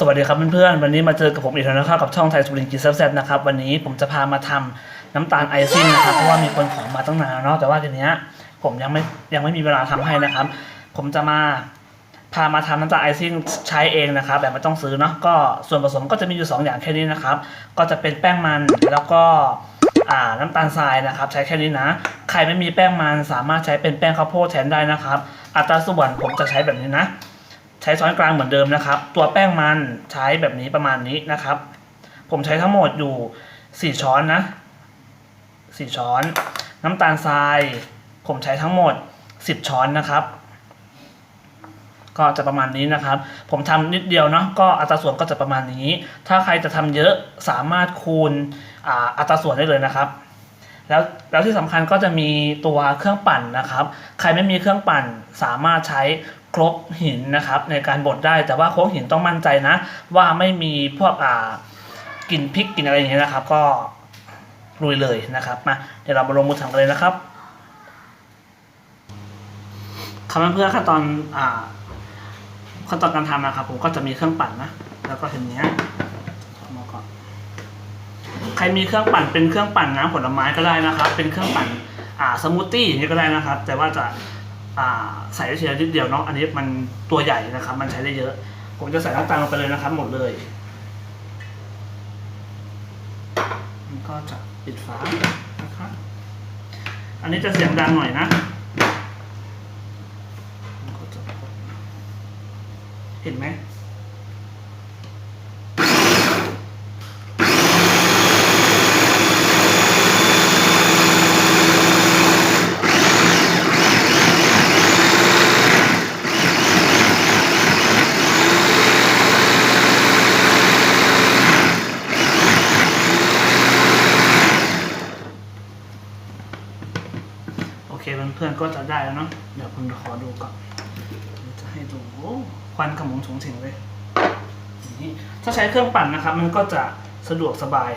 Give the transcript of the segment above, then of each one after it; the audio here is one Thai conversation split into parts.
สวัสดีครับเพื่อนๆ วันนี้มาเจอกับผมอีกแล้วนะครับกับช่องไทยสุรินทร์กินแซ่บๆนะครับ วันนี้ผมจะพามาทำน้ำตาลไอซิ่งนะครับ เพราะว่ามีคนขอมาตั้งนานเนาะ แต่ว่าทีเนี้ยผมยังไม่ยังไม่มีเวลาทำให้นะครับ ผมจะมาพามาทำน้ำตาลไอซิ่งใช้เองนะครับ แบบไม่ต้องซื้อเนาะ ก็ส่วนผสมก็จะมีอยู่ 2 อย่างแค่นี้นะครับ ก็จะเป็นแป้งมันแล้วก็น้ำตาลทรายนะครับ ใช้แค่นี้นะ ใครไม่มีแป้งมันสามารถใช้เป็นแป้งข้าวโพดแทนได้นะครับ อัตราส่วนผมจะใช้แบบนี้นะ ช้ช้อนกลางเหมือนเดิมนะครับ ตัวแป้งมันใช้แบบนี้ประมาณนี้นะครับ ผมใช้ทั้งหมดอยู่ 4 ช้อนนะ 4 ช้อน น้ำตาลทราย ผมใช้ทั้งหมด 10 ช้อนนะครับ ก็จะประมาณนี้นะครับ ผมทำนิดเดียวเนาะก็อัตราส่วนก็จะประมาณนี้ ถ้าใครจะทำเยอะสามารถคูณอ,อัตราส่วนได้เลยนะครับ แล้วแล้วที่สำคัญก็จะมีตัวเครื่องปั่นนะครับ ใครไม่มีเครื่องปั่นสามารถใช้ครกหินนะครับ ในการบดได้แต่ว่าครกหินต้องมั่นใจนะ ว่าไม่มีพวกอ่ากลิ่นพริกกลิ่นอะไรอย่างเงี้ยนะครับ ก็ลุยเลยนะครับมาเดี๋ยวเรามาลงมือทำกันเลยนะครับคำเพื่อขั้นตอนอ่าขั้นตอนการทำนะครับ ผมก็จะมีเครื่องปั่นนะ แล้วก็ทีเนี้ย ใครมีเครื่องปั่นเป็นเครื่องปั่นน้ำผลไม้ก็ได้นะครับ เป็นเครื่องปั่นอ่าสมูทตี้อย่างนี้ก็ได้นะครับ แต่ว่าจะอ่าใส่ได้เพียงนิดเดียวเนาะอันนี้มันตัวใหญ่นะครับ มันใช้ได้เยอะ ผมจะใส่น้ำตาลลงไปเลยนะครับ หมดเลยมันก็จะปิดฝานะครับอันนี้จะเสียงดังหน่อยนะมันก็จะเห็นไหม โอเคเพื่อนๆก็จะ ได้แล้วเนาะเดี๋ยวผมขอดูก่อนจะให้ดูควันขมงฉงเฉงเลยนี่ถ้าใช้เครื่องปั่นนะครับ มันก็จะสะดวกสบาย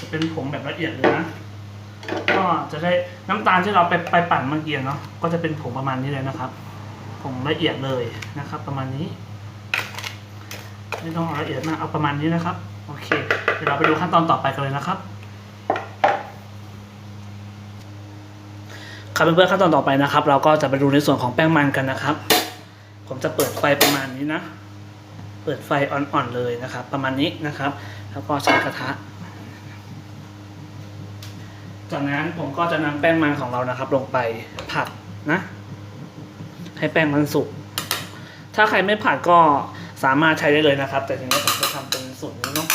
จะเป็นผงแบบละเอียดเลยนะ ก็จะได้น้ำตาลที่เราไปไปปั่นเมื่อกี้เนาะก็จะเป็นผงประมาณนี้เลยนะครับผงละเอียดเลยนะครับ ประมาณนี้ไม่ต้องละเอียดมากเอาประมาณนี้นะครับ โอเค เดี๋ยวเราไปดูขั้นตอนต่อไปกันเลยนะครับ ครับเพื่อนๆขั้นตอนต่อไปนะครับ เราก็จะไปดูในส่วนของแป้งมันกันนะครับ ผมจะเปิดไฟประมาณนี้นะ เปิดไฟอ่อนๆเลยนะครับ ประมาณนี้นะครับ แล้วก็ใช้กระทะ จากนั้นผมก็จะนำแป้งมันของเรานะครับ ลงไปผัดนะ ให้แป้งมันสุกถ้าใครไม่ผัดก็สามารถใช้ได้เลยนะครับ แต่ทีนี้ผมจะทำเป็นสูตรนี้เนาะ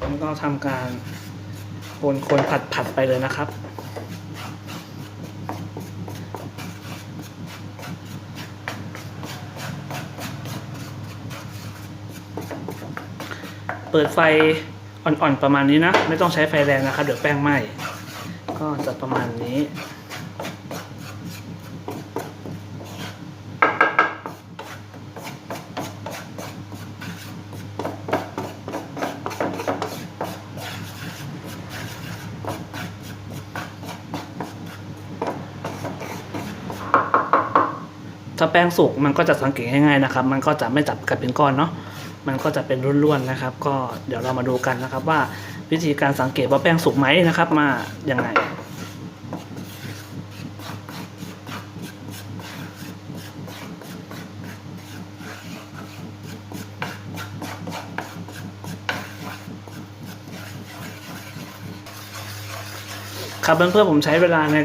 ผมก็ทำการคนคนผัดผัดไปเลยนะครับ เปิดไฟอ่อนๆประมาณนี้นะ ไม่ต้องใช้ไฟแรงนะครับ เดี๋ยวแป้งไหม้ก็จะประมาณนี้ ถ้าแป้งสุกมันก็จะสังเกตง่ายๆนะครับ มันก็จะไม่จับกันเป็นก้อนเนาะมันก็จะเป็นร่วนๆนะครับ ก็เดี๋ยวเรามาดูกันนะครับว่าวิธีการสังเกตว่าแป้งสุกไหมนะครับมาอย่างไง ครับเพื่อนๆผมใช้เวลาใน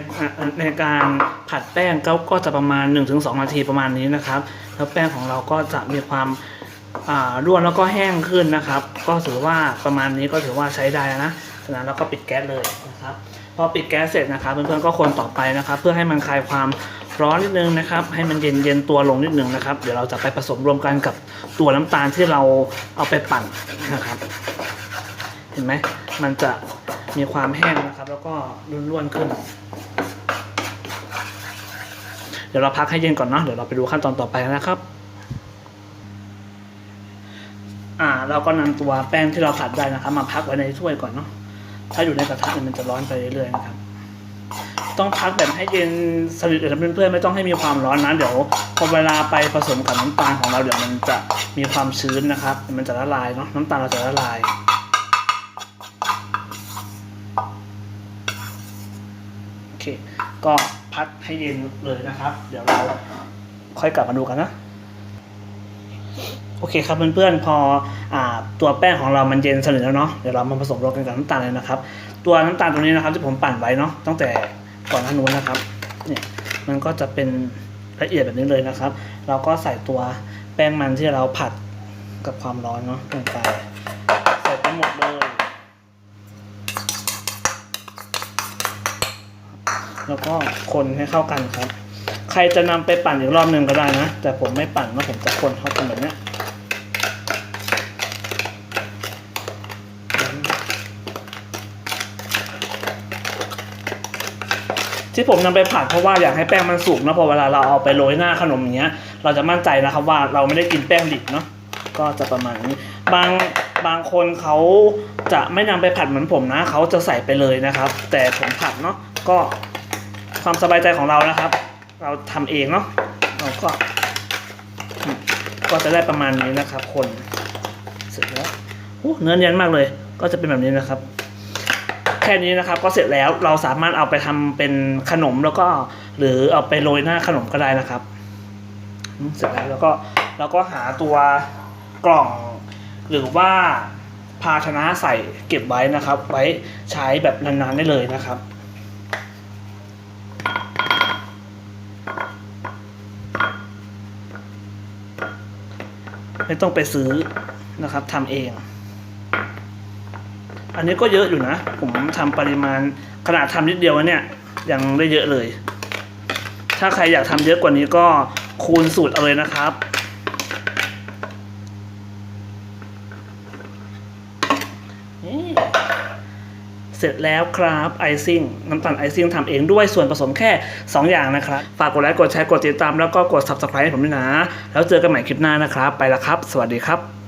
ในการผัดแป้งก็ก็จะประมาณ 1-2 นาทีประมาณนี้นะครับ แล้วแป้งของเราก็จะมีความอ่าร่วนแล้วก็แห้งขึ้นนะครับ ก็ถือว่าประมาณนี้ก็ถือว่าใช้ได้แล้วนะจากนั้นเราก็ปิดแก๊สเลยนะครับพอปิดแก๊สเสร็จนะครับเพื่อนๆก็คนต่อไปนะครับ เพื่อให้มันคลายความร้อนนิดนึงนะครับ ให้มันเย็นเย็นตัวลงนิดนึงนะครับ เดี๋ยวเราจะไปผสมรวมกันกับตัวน้ำตาลที่เราเอาไปปั่นนะครับ เห็นไหมมันจะ มีความแห้งนะครับ แล้วก็ร่วนๆขึ้น เดี๋ยวเราพักให้เย็นก่อนเนาะเดี๋ยวเราไปดูขั้นตอนต่อไปนะครับอ่าเราก็นำตัวแป้งที่เราผัดได้นะครับ มาพักไว้ในถ้วยก่อนเนาะถ้าอยู่ในกระทะเนี่ยมันจะร้อนไปเรื่อยๆนะครับ ต้องพักแบบให้เย็นสนิทเลยเพื่อนๆไม่ต้องให้มีความร้อนนะเดี๋ยวพอเวลาไปผสมกับน้ำตาลของเราเดี๋ยวมันจะมีความชื้นนะครับเดี๋ยวมันจะละลายเนาะน้ำตาลเราจะละลาย โอเค ก็พักให้เย็นเลยนะครับ เดี๋ยวเราค่อยกลับมาดูกันนะโอเคครับเพื่อนๆพออตัวแป้งของเรามันเย็นสนิทแล้วเนาะเดี๋ยวเรามาผสมรวมกันกับน้ำตาลเลยนะครับ ตัวน้ำตาลตัวนี้นะครับที่ผมปั่นไว้เนาะตั้งแต่ก่อนหน้านู้นนะครับเนี่ยมันก็จะเป็นละเอียดแบบนี้เลยนะครับ เราก็ใส่ตัวแป้งมันที่เราผัดกับความร้อนเนาะลงไปใส่ไปหมดเลย แล้วก็คนให้เข้ากันครับ ใครจะนำไปปั่นอีกรอบหนึ่งก็ได้นะ แต่ผมไม่ปั่นนะผมจะคนเข้ากันแบบนี้ที่ผมนำไปผัดเพราะว่าอยากให้แป้งมันสุกนะพอเวลาเราเอาไปโรยหน้าขนมอย่างเงี้ย เราจะมั่นใจนะครับว่าเราไม่ได้กินแป้งดิบเนาะก็จะประมาณนี้ บางบางคนเขาจะไม่นำไปผัดเหมือนผมนะเขาจะใส่ไปเลยนะครับ แต่ผมผัดเนาะก็ ความสบายใจของเรานะครับ เราทำเองเนาะเราก็ ก็จะได้ประมาณนี้นะครับ คนเสร็จแล้วเนื้อเนียนมากเลย ก็จะเป็นแบบนี้นะครับ แค่นี้นะครับ ก็เสร็จแล้วเราสามารถเอาไปทำเป็นขนมแล้วก็ หรือเอาไปโรยหน้าขนมก็ได้นะครับ เสร็จแล้วแล้วก็เราก็หาตัวกล่อง หรือว่าภาชนะใส่เก็บไว้นะครับ ไว้ใช้แบบนานๆได้เลยนะครับ ไม่ต้องไปซื้อนะครับทำเอง อันนี้ก็เยอะอยู่นะ ผมทำปริมาณขนาดทำนิดเดียวเนี่ยยังได้เยอะเลย ถ้าใครอยากทำเยอะกว่านี้ก็คูณสูตรเอาเลยนะครับ เสร็จแล้วครับไอซิ่งน้ำตาลไอซิ่งทำเองด้วยส่วนผสมแค่ 2 อย่างนะครับ ฝากกดไลค์กดแชร์กดติดตามแล้วก็กด subscribe ให้ผมด้วยนะ แล้วเจอกันใหม่คลิปหน้านะครับ ไปละครับ สวัสดีครับ